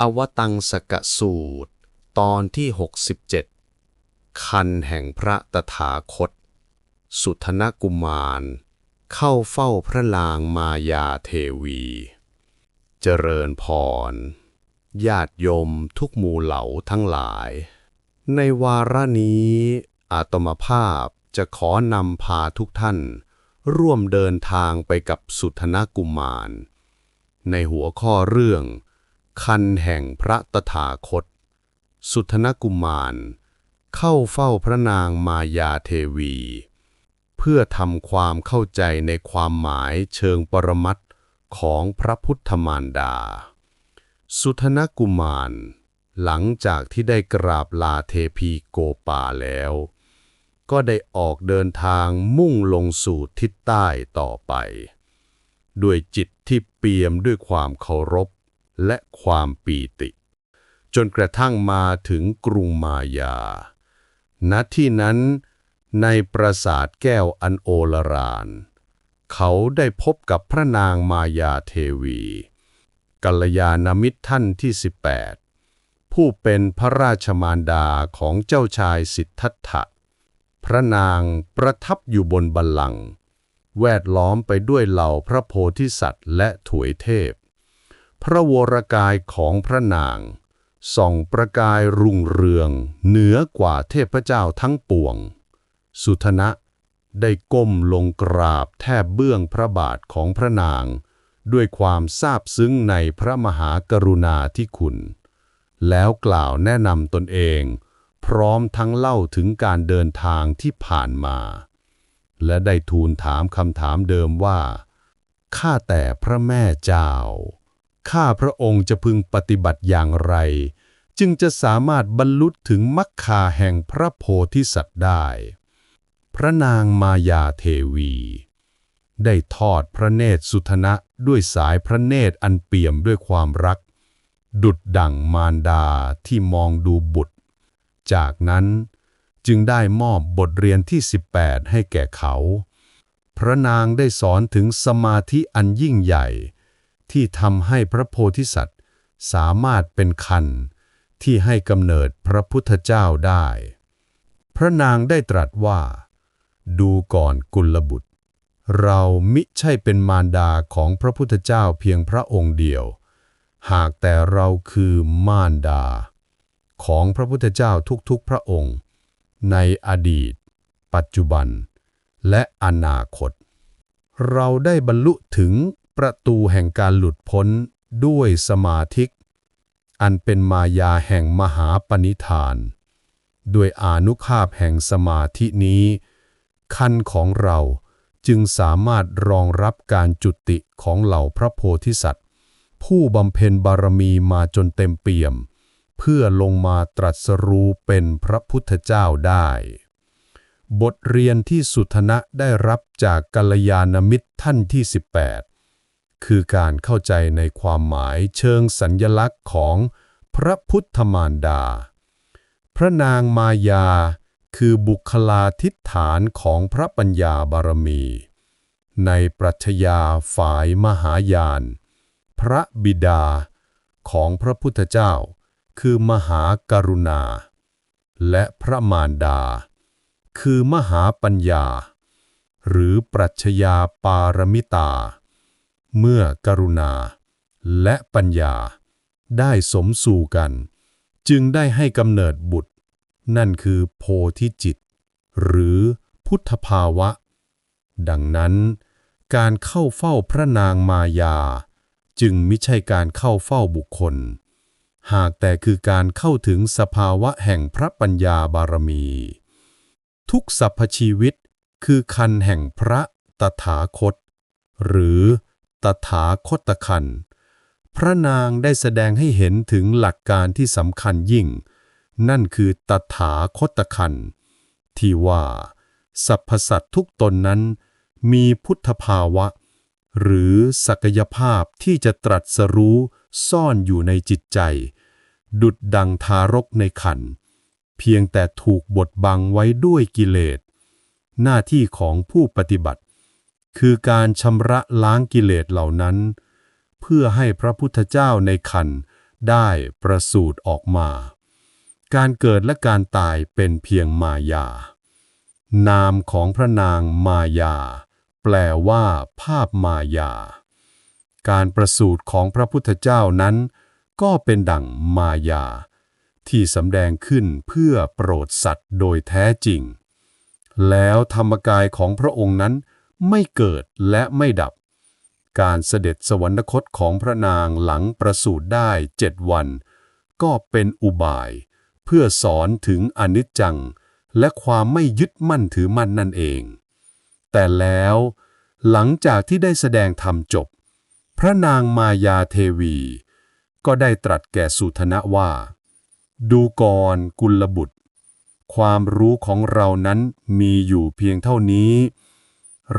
อวตังสกสูตร ตอนที่ 67 คันแห่งพระตถาคต สุทนกุมาร เข้าเฝ้าพระลางมายาเทวี เจริญพร ญาติโยมทุกหมู่เหล่าทั้งหลาย ในวาระนี้ อาตมภาพจะขอนำพาทุกท่าน ร่วมเดินทางไปกับสุทนกุมาร ในหัวข้อเรื่อง คันแห่งพระตถาคต สุทนกุมาร เข้าเฝ้าพระนางมายาเทวี เพื่อทำความเข้าใจในความหมายเชิงปรมัตถ์ของพระพุทธมารดา สุทนกุมาร หลังจากที่ได้กราบลาเทพีโกปาแล้ว ก็ได้ออกเดินทางมุ่งลงสู่ทิศใต้ต่อไป ด้วยจิตที่เปี่ยมด้วยความเคารพ และความปีติ จนกระทั่งมาถึงกรุงมายา ณ ที่นั้นในปราสาทแก้วอันโอลราน เขาได้พบกับพระนางมายาเทวี กัลยาณมิตรท่านที่ 18 ผู้เป็นพระราชมารดาของเจ้าชายสิทธัตถะ พระนางประทับอยู่บนบัลลังก์แวดล้อมไปด้วยเหล่าพระโพธิสัตว์และถวยเทพ พระวรกายของพระนาง ส่องประกายรุ่งเรือง เหนือกว่าเทพเจ้าทั้งปวง สุทนะได้ก้มลงกราบแทบเบื้องพระบาทของพระนาง ด้วยความซาบซึ้งในพระมหากรุณาธิคุณ แล้วกล่าวแนะนำตนเอง พร้อมทั้งเล่าถึงการเดินทางที่ผ่านมา และได้ทูลถามคำถามเดิมว่า ข้าแต่พระแม่เจ้า ข้าพระองค์จะพึงปฏิบัติอย่างไร จึงจะสามารถบรรลุถึงมรรคาแห่งพระโพธิสัตว์ได้ พระนางมายาเทวี ได้ทอดพระเนตรสุทนะด้วยสายพระเนตรอันเปี่ยมด้วยความรัก ดุดดั่งมารดาที่มองดูบุตร จากนั้นจึงได้มอบบทเรียนที่ 18 ให้แก่เขา พระนางได้สอนถึงสมาธิอันยิ่งใหญ่ ที่ทำให้พระโพธิสัตว์สามารถเป็นคันที่ให้กำเนิดพระพุทธเจ้าได้ พระนางได้ตรัสว่า ดูก่อนกุลบุตร เรามิใช่เป็นมารดาของพระพุทธเจ้าเพียงพระองค์เดียว หากแต่เราคือมารดา ของพระพุทธเจ้าทุกๆพระองค์ ในอดีต ปัจจุบัน และอนาคต เราได้บรรลุถึง ประตูแห่งการหลุดพ้นด้วยสมาธิอันเป็นมายาแห่งมหาปณิธาน ด้วยอานุภาพแห่งสมาธินี้คันของเราจึงสามารถรองรับการจุติของเหล่าพระโพธิสัตว์ ผู้บำเพ็ญบารมีมาจนเต็มเปี่ยม เพื่อลงมาตรัสรู้เป็นพระพุทธเจ้าได้ บทเรียนที่สุทนะได้รับจากกัลยาณมิตรท่านที่ 18 คือการเข้าใจในความหมายเชิงสัญญลักษณ์ของพระพุทธมารดา พระนางมายา คือบุคลาธิฐานของพระปัญญาบารมี ในปรัชญาฝ่ายมหายาน พระบิดาของพระพุทธเจ้า คือมหากรุณา และพระมารดา คือมหาปัญญา หรือปรัชญาปารมิตา เมื่อกรุณา และปัญญา ได้สมสู่กัน จึงได้ให้กำเนิดบุตร นั่นคือโพธิจิต หรือพุทธภาวะ ดังนั้นการเข้าเฝ้าพระนางมายา จึงไม่ใช่การเข้าเฝ้าบุคคล หากแต่คือการเข้าถึงสภาวะแห่งพระปัญญาบารมี ทุกสรรพชีวิตคือคันแห่งพระตถาคต หรือ ตถาคตคัน พระนางได้แสดงให้เห็นถึงหลักการที่สำคัญยิ่ง นั่นคือตถาคตคัน ที่ว่า สรรพสัตว์ทุกตนนั้น มีพุทธภาวะ หรือศักยภาพที่จะตรัสรู้ซ่อนอยู่ในจิตใจ ดุดดังทารกในขัน เพียงแต่ถูกบดบังไว้ด้วยกิเลส หน้าที่ของผู้ปฏิบัติ คือการชำระล้างกิเลสเหล่านั้น เพื่อให้พระพุทธเจ้าในขันได้ประสูติออกมา การเกิดและการตายเป็นเพียงมายา นามของพระนางมายา แปลว่าภาพมายา การประสูติของพระพุทธเจ้านั้น ก็เป็นดั่งมายา ที่สำแดงขึ้นเพื่อโปรดสัตว์โดยแท้จริง แล้วธรรมกายของพระองค์นั้น ไม่เกิดและไม่ดับ การเสด็จสวรรคตของพระนางหลังประสูติได้เจ็ดวัน ก็เป็นอุบาย เพื่อสอนถึงอนิจจัง และความไม่ยึดมั่นถือมั่นนั่นเอง แต่แล้วหลังจากที่ได้แสดงธรรมจบ พระนางมายาเทวี ก็ได้ตรัสแก่สุทนะว่า ดูก่อนกุลบุตร ความรู้ของเรานั้นมีอยู่เพียงเท่านี้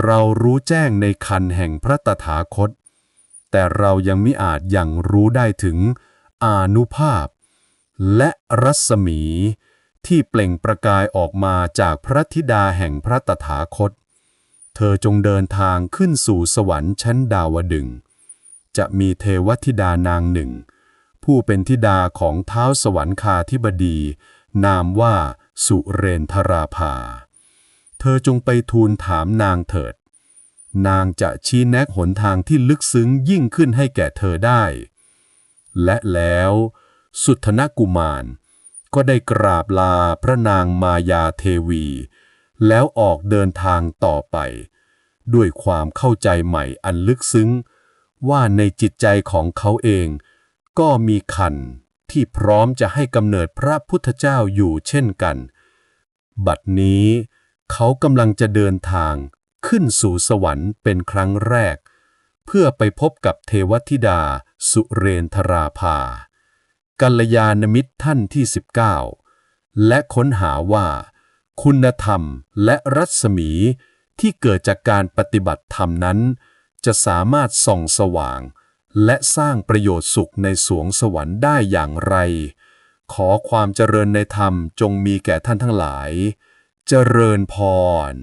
เรารู้แจ้งในคันแห่งพระตถาคต แต่เรายังมิอาจยังรู้ได้ถึงอนุภาพ และรัศมีที่เปล่งประกายออกมาจากพระธิดาแห่งพระตถาคต เธอจงเดินทางขึ้นสู่สวรรค์ชั้นดาวดึง จะมีเทวธิดานางหนึ่ง ผู้เป็นธิดาของเท้าสวรรคาธิบดี นามว่าสุเรนทราภา อจงไปทูลถามนางเถิด นางจะชี้แนะหนทางที่ลึกซึ้งยิ่งขึ้นให้แก่เธอได้ และแล้วสุทนกุมาร ก็ได้กราบลาพระนางมายาเทวี แล้วออกเดินทางต่อไป ด้วยความเข้าใจใหม่อันลึกซึ้ง ว่าในจิตใจของเขาเอง ก็มีคันที่พร้อมจะให้กำเนิดพระพุทธเจ้าอยู่เช่นกัน บัดนี้ เขากำลังจะเดินทางขึ้นสู่สวรรค์เป็นครั้งแรก เพื่อไปพบกับเทวธิดา สุเรนทราภา กัลยาณมิตรท่านที่ 19 และค้นหาว่า คุณธรรมและรัศมีที่เกิดจากการปฏิบัติธรรมนั้น จะสามารถส่องสว่าง และสร้างประโยชน์สุขในสวงสวรรค์ได้อย่างไร ขอความเจริญในธรรมจงมีแก่ท่านทั้งหลาย เจริญพร